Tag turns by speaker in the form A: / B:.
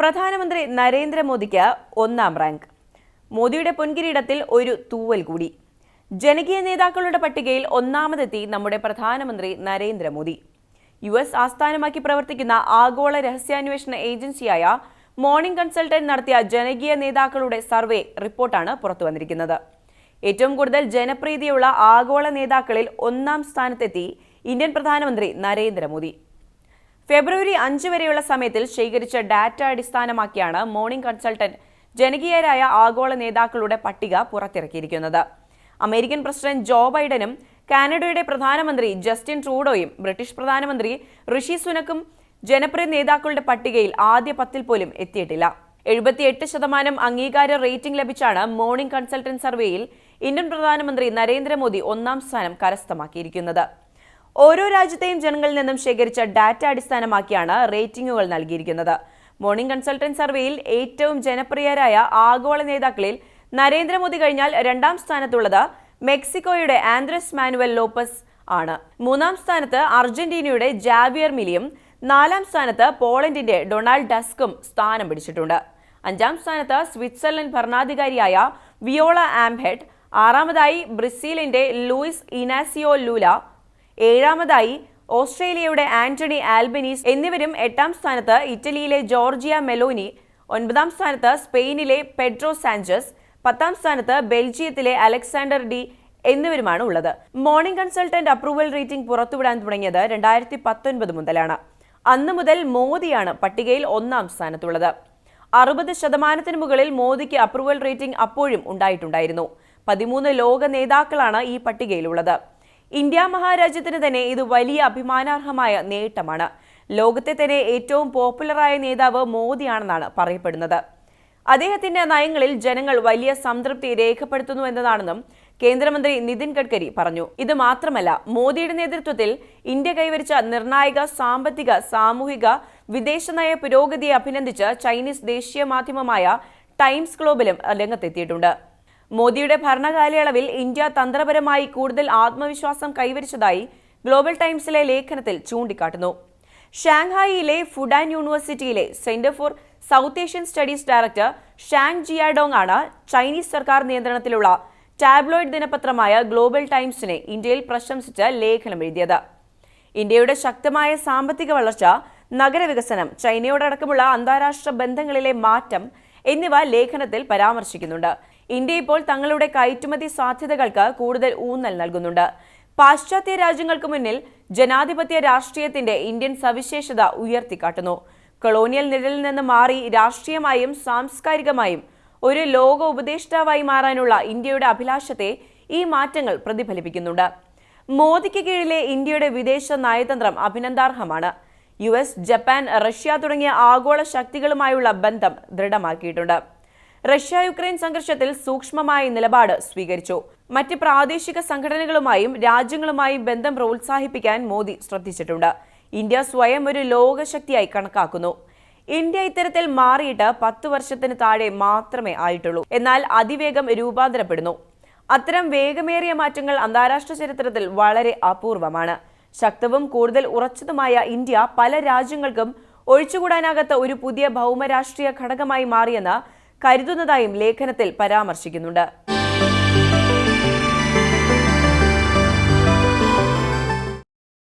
A: പ്രധാനമന്ത്രി നരേന്ദ്രമോദിക്ക് ഒന്നാം റാങ്ക്. മോദിയുടെ പൊൻകിരീടത്തിൽ ഒരു തൂവൽ കൂടി. ജനകീയ നേതാക്കളുടെ പട്ടികയിൽ ഒന്നാമതെത്തി നമ്മുടെ പ്രധാനമന്ത്രി നരേന്ദ്രമോദി. യു എസ് ആസ്ഥാനമാക്കി പ്രവർത്തിക്കുന്ന ആഗോള രഹസ്യാന്വേഷണ ഏജൻസിയായ മോർണിംഗ് കൺസൾട്ടന്റ് നടത്തിയ ജനകീയ നേതാക്കളുടെ സർവേ റിപ്പോർട്ടാണ് പുറത്തുവന്നിരിക്കുന്നത് ഏറ്റവും കൂടുതൽ ജനപ്രീതിയുള്ള ആഗോള നേതാക്കളിൽ ഒന്നാം സ്ഥാനത്തെത്തി ഇന്ത്യൻ പ്രധാനമന്ത്രി നരേന്ദ്രമോദി. ഫെബ്രുവരി അഞ്ച് വരെയുള്ള സമയത്തിൽ ശേഖരിച്ച ഡാറ്റ അടിസ്ഥാനമാക്കിയാണ് മോർണിംഗ് കൺസൾട്ടന്റ് ജനകീയരായ ആഗോള നേതാക്കളുടെ പട്ടിക പുറത്തിറക്കിയിരിക്കുന്നത്. അമേരിക്കൻ പ്രസിഡന്റ് ജോ ബൈഡനും കാനഡയുടെ പ്രധാനമന്ത്രി ജസ്റ്റിൻ ട്രൂഡോയും ബ്രിട്ടീഷ് പ്രധാനമന്ത്രി ഋഷി സുനക്കും ജനപ്രിയ നേതാക്കളുടെ പട്ടികയിൽ ആദ്യ പത്തിൽ പോലും എത്തിയിട്ടില്ല. എഴുപത്തിയെട്ട് ശതമാനം അംഗീകാര റേറ്റിംഗ് ലഭിച്ചാണ് മോർണിംഗ് കൺസൾട്ടന്റ് സർവേയിൽ ഇന്ത്യൻ പ്രധാനമന്ത്രി നരേന്ദ്രമോദി ഒന്നാം സ്ഥാനം കരസ്ഥമാക്കിയിരിക്കുന്നത്. ഓരോ രാജ്യത്തെയും ജനങ്ങളിൽ നിന്നും ശേഖരിച്ച ഡാറ്റ അടിസ്ഥാനമാക്കിയാണ് റേറ്റിംഗുകൾ നൽകിയിരിക്കുന്നത്. മോർണിംഗ് കൺസൾട്ടന്റ് സർവേയിൽ ഏറ്റവും ജനപ്രിയരായ ആഗോള നേതാക്കളിൽ നരേന്ദ്രമോദി കഴിഞ്ഞാൽ രണ്ടാം സ്ഥാനത്തുള്ളത് മെക്സിക്കോയുടെ ആൻഡ്രസ് മാനുവൽ ലോപ്പസ് ആണ്. മൂന്നാം സ്ഥാനത്ത് അർജന്റീനയുടെ ജാവിയർ മിലിയും നാലാം സ്ഥാനത്ത് പോളണ്ടിന്റെ ഡൊണാൾഡ് ഡസ്കും സ്ഥാനം പിടിച്ചിട്ടുണ്ട്. അഞ്ചാം സ്ഥാനത്ത് സ്വിറ്റ്സർലൻഡ് ഭരണാധികാരിയായ വിയോള ആംഹെഡ് ആറാമതായി ബ്രസീലിന്റെ ലൂയിസ് ഇനാസിയോ ലൂല ഏഴാമതായി ഓസ്ട്രേലിയയുടെ ആന്റണി ആൽബനീസ് എന്നിവരും എട്ടാം സ്ഥാനത്ത് ഇറ്റലിയിലെ ജോർജിയ മെലോനി ഒൻപതാം സ്ഥാനത്ത് സ്പെയിനിലെ പെഡ്രോ സാഞ്ചസ് പത്താം സ്ഥാനത്ത് ബെൽജിയത്തിലെ അലക്സാണ്ടർ ഡി എന്നിവരുമാണ് ഉള്ളത്. മോർണിംഗ് കൺസൾട്ടന്റ് അപ്രൂവൽ റേറ്റിംഗ് പുറത്തുവിടാൻ തുടങ്ങിയത് രണ്ടായിരത്തി പത്തൊൻപത് മുതലാണ്. അന്ന് മുതൽ മോദിയാണ് പട്ടികയിൽ ഒന്നാം സ്ഥാനത്തുള്ളത്. അറുപത് ശതമാനത്തിന് മുകളിൽ മോദിക്ക് അപ്രൂവൽ റേറ്റിംഗ് അപ്പോഴും ഉണ്ടായിട്ടുണ്ടായിരുന്നു. പതിമൂന്ന് ലോക നേതാക്കളാണ് ഈ പട്ടികയിലുള്ളത്. ഇന്ത്യ മഹാരാജ്യത്തിന് തന്നെ ഇത് വലിയ അഭിമാനാർഹമായ നേട്ടമാണ്. ലോകത്തെ തന്നെ ഏറ്റവും പോപ്പുലറായ നേതാവ് മോദിയാണെന്നാണ് പറയപ്പെടുന്നത്. അദ്ദേഹത്തിന്റെ നയങ്ങളിൽ ജനങ്ങൾ വലിയ സംതൃപ്തി രേഖപ്പെടുത്തുന്നു എന്നതാണെന്നും കേന്ദ്രമന്ത്രി നിതിൻ ഗഡ്കരി പറഞ്ഞു. ഇത് മാത്രമല്ല മോദിയുടെ നേതൃത്വത്തിൽ ഇന്ത്യ കൈവരിച്ച നിർണായക സാമ്പത്തിക സാമൂഹിക വിദേശനയ പുരോഗതിയെ അഭിനന്ദിച്ച് ചൈനീസ് ദേശീയ മാധ്യമമായ ടൈംസ് ഗ്ലോബലും രംഗത്തെത്തിയിട്ടുണ്ട്. മോദിയുടെ ഭരണകാലയളവിൽ ഇന്ത്യ തന്ത്രപരമായി കൂടുതൽ ആത്മവിശ്വാസം കൈവരിച്ചതായി ഗ്ലോബൽ ടൈംസിലെ ലേഖനത്തിൽ ചൂണ്ടിക്കാട്ടുന്നു. ഷാങ്ഹായിയിലെ ഫുഡാൻ യൂണിവേഴ്സിറ്റിയിലെ centre for south Asian studies director Zhang Jiadong ആണ് ചൈനീസ് സർക്കാർ നിയന്ത്രണത്തിലുള്ള ടാബ്ലോയിഡ് ദിനപത്രമായ ഗ്ലോബൽ ടൈംസിനെ ഇന്ത്യയിൽ പ്രശംസിച്ച് ലേഖനം എഴുതിയത്. ഇന്ത്യയുടെ ശക്തമായ സാമ്പത്തിക വളർച്ച നഗരവികസനം ചൈനയോടടക്കമുള്ള അന്താരാഷ്ട്ര ബന്ധങ്ങളിലെ മാറ്റം എന്നിവ ലേഖനത്തിൽ പരാമർശിക്കുന്നുണ്ട്. ഇന്ത്യ ഇപ്പോൾ തങ്ങളുടെ കയറ്റുമതി സാധ്യതകൾക്ക് കൂടുതൽ ഊന്നൽ നൽകുന്നുണ്ട്. പാശ്ചാത്യ രാജ്യങ്ങൾക്ക് മുന്നിൽ ജനാധിപത്യ രാഷ്ട്രീയത്തിന്റെ ഇന്ത്യൻ സവിശേഷത ഉയർത്തിക്കാട്ടുന്നു. കൊളോണിയൽ നിഴലിൽ നിന്ന് മാറി രാഷ്ട്രീയമായും സാംസ്കാരികമായും ഒരു ലോക ഉപദേഷ്ടാവായി മാറാനുള്ള ഇന്ത്യയുടെ അഭിലാഷത്തെ ഈ മാറ്റങ്ങൾ പ്രതിഫലിപ്പിക്കുന്നുണ്ട്. മോദിക്ക് കീഴിലെ ഇന്ത്യയുടെ വിദേശ നയതന്ത്രം അഭിനന്ദാർഹമാണ്. യു എസ് ജപ്പാൻ റഷ്യ തുടങ്ങിയ ആഗോള ശക്തികളുമായുള്ള ബന്ധം ദൃഢമാക്കിയിട്ടുണ്ട്. റഷ്യ യുക്രൈൻ സംഘർഷത്തിൽ സൂക്ഷ്മമായ നിലപാട് സ്വീകരിച്ചു. മറ്റ് പ്രാദേശിക സംഘടനകളുമായും രാജ്യങ്ങളുമായും ബന്ധം പ്രോത്സാഹിപ്പിക്കാൻ മോദി ശ്രദ്ധിച്ചിട്ടുണ്ട്. ഇന്ത്യ സ്വയം ഒരു ലോകശക്തിയായി കണക്കാക്കുന്നു. ഇന്ത്യ ഇത്തരത്തിൽ മാറിയിട്ട് പത്ത് വർഷത്തിന് താഴെ മാത്രമേ ആയിട്ടുള്ളൂ. എന്നാൽ അതിവേഗം രൂപാന്തരപ്പെടുന്നു. അത്തരം വേഗമേറിയ മാറ്റങ്ങൾ അന്താരാഷ്ട്ര ചരിത്രത്തിൽ വളരെ അപൂർവമാണ്. ശക്തവും കൂടുതൽ ഉറച്ചതുമായ ഇന്ത്യ പല രാജ്യങ്ങൾക്കും ഒഴിച്ചുകൂടാനാകാത്ത ഒരു പുതിയ ഭൗമരാഷ്ട്രീയ ഘടകമായി മാറിയെന്ന് കരുതുന്നതായും ലേഖനത്തിൽ പരാമർശിക്കുന്നുണ്ട്.